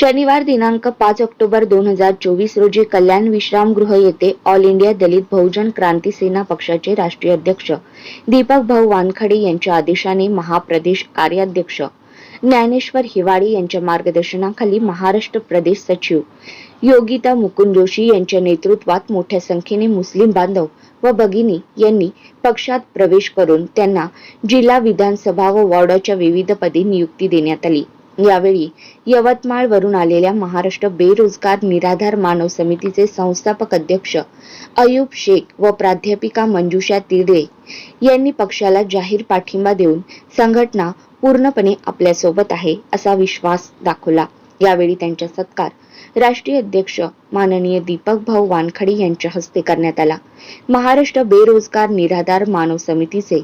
शनिवार दिनांक पाच ऑक्टोबर दोन हजार चोवीस रोजी कल्याण विश्रामगृह येथे ऑल इंडिया दलित बहुजन क्रांती सेना पक्षाचे राष्ट्रीय अध्यक्ष दीपक भाऊ वानखडे यांच्या आदेशाने महाप्रदेश कार्याध्यक्ष ज्ञानेश्वर हिवाळे यांच्या मार्गदर्शनाखाली महाराष्ट्र प्रदेश सचिव योगिता मुकुंद जोशी यांच्या नेतृत्वात मोठ्या संख्येने मुस्लिम बांधव व भगिनी यांनी पक्षात प्रवेश करून त्यांना जिल्हा विधानसभा व वॉर्डाच्या विविध पदी नियुक्ती देण्यात आली. यावेळी यवतमाळ वरून आलेल्या महाराष्ट्र बेरोजगार निराधार मानव समितीचे संस्थापक अध्यक्ष अयूब शेख व प्राध्यापिका मंजुषा तिर्डे यांनी पक्षाला जाहीर पाठिंबा देऊन संघटना पूर्णपणे आपल्यासोबत आहे असा विश्वास दाखवला. यावेळी त्यांचा सत्कार राष्ट्रीय अध्यक्ष माननीय दीपक भाऊ वानखडे यांच्या हस्ते करण्यात आला. महाराष्ट्र बेरोजगार निराधार मानव समितीचे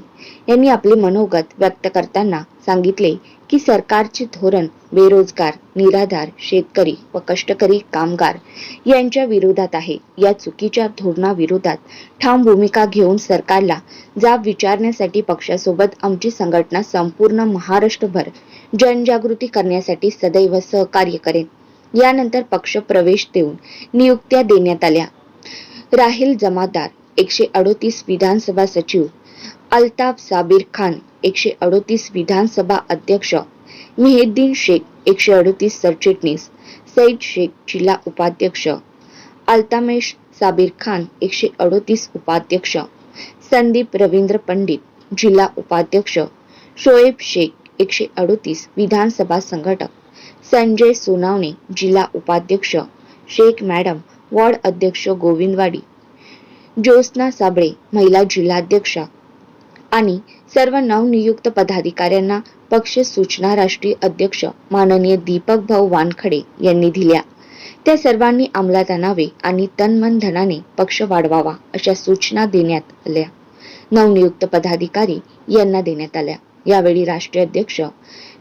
यांनी आपले मनोगत व्यक्त करताना सांगितले की सरकारचे धोरण बेरोजगार निराधार शेतकरी व कष्टकरी कामगार यांच्या विरोधात आहे. या चुकीच्या धोरणाविरोधात ठाम भूमिका घेऊन सरकारला जाब विचारण्यासाठी पक्षासोबत आमची संघटना संपूर्ण महाराष्ट्रभर जनजागृती करण्यासाठी सदैव सहकार्य करेन. यानंतर पक्ष प्रवेश देऊन नियुक्त्या देण्यात आल्या. राहील जमादार एकशे अडोतीस विधानसभा सचिव. अल्ताफ साबीर खान एकशे अडोतीस विधानसभा अध्यक्ष. मेहेद्दीन शेख एकशे अडोतीस सरचिटणीस. सईद शेख जिल्हा उपाध्यक्ष. अल्तामेश साबीर खान एकशे अडोतीस उपाध्यक्ष. संदीप रवींद्र पंडित जिल्हा उपाध्यक्ष. शोएब शेख एकशे अडोतीस विधानसभा संघटक. संजय सोनावणे जिल्हा उपाध्यक्ष शेख मॅडम वॉर्ड अध्यक्ष गोविंदवाडी ज्योत्स्ना साबळे महिला जिल्हाध्यक्षा आणि सर्व नवनियुक्त पदाधिकाऱ्यांना पक्ष सूचना राष्ट्रीय अध्यक्ष माननीय दीपक भाऊ वानखडे यांनी दिल्या. त्या सर्वांनी अंमलात आणावे आणि तनमन धनाने पक्ष वाढवावा अशा सूचना देण्यात आल्या. नवनियुक्त पदाधिकारी यांना देण्यात आल्या. यावेळी राष्ट्रीय अध्यक्ष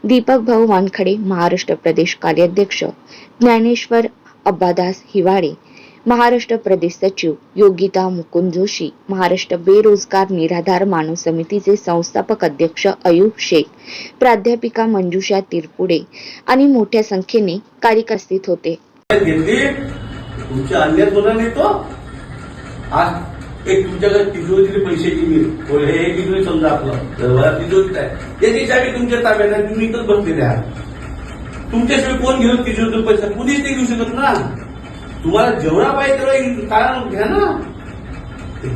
दीपक भाऊ वानखडे महाराष्ट्र प्रदेश कार्याध्यक्ष ज्ञानेश्वर अब्बादास हिवाळे महाराष्ट्र प्रदेश सचिव योगिता मुकुंद जोशी महाराष्ट्र बेरोजगार निराधार मानव समितीचे संस्थापक अध्यक्ष अयूब शेख प्राध्यापिका मंजुषा तिरपुडे आणि मोठ्या संख्येने कार्यकर्ते होते. एक तुमच्याकडे तिजोरीतली पैशाची दिले बोल हे तिजोरी समजा आपलं? दरबारा तिजोरीत आहे त्याची चावी तुमच्या ताब्यात आहे तुम्ही इथंच बसलेले आहात. तुमच्याशिवाय कोण घेऊन तिजोरीतून पैसा? कुणीच नाही घेऊ शकत ना. तुम्हाला जेवढा पाहिजे तेवढा कारण घ्या ना.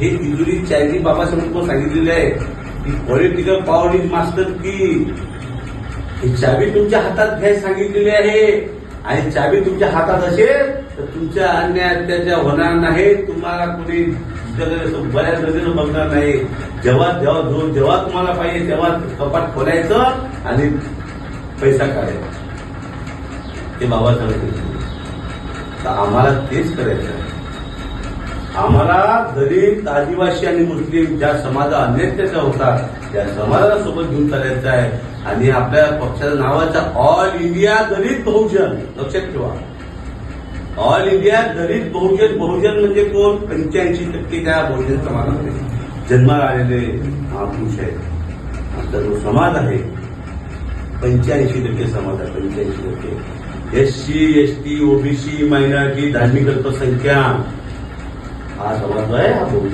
हे तिजोरी चायनी बाबासाहेब कोण सांगितलेले आहे की पॉलिटिकल पॉवर इज मास्टर की ही चावी तुमच्या हातात घ्यायला सांगितलेली आहे. आणि चावी तुमच्या हातात असेल तर तुमच्या अन्याय अत्याचार होणार नाही. तुम्हाला कुणी तुमच्याकडे बऱ्याच नजरेनं बघणार नाही. जेव्हा जेव्हा जो जेव्हा तुम्हाला पाहिजे तेव्हा कपाट खोलायचं आणि पैसा काढायचा. ते बाबा सांगते तर आम्हाला तेच करायचं आम्हाला दलित आदिवासी आणि मुस्लिम ज्या समाजा अनेकतेचा होता त्या समाजाला सोबत घेऊन चालायचं आहे. आणि आपल्या पक्षाचं नावाचं ऑल इंडिया दलित बहुजन. लक्षात ठेवा. ऑल इंडिया दलित बहुजन. बहुजन म्हणजे कोण? पंच्याऐंशी टक्के त्या बहुजन समाजामध्ये. जन्माला आलेले महापुरुष आहेत. आमचा जो समाज आहे पंच्याऐंशी टक्के समाज आहे पंच्याऐंशी टक्के. S C S T OBC minority धार्मिक अल्पसंख्याक हा समाज आहे हा बहुजन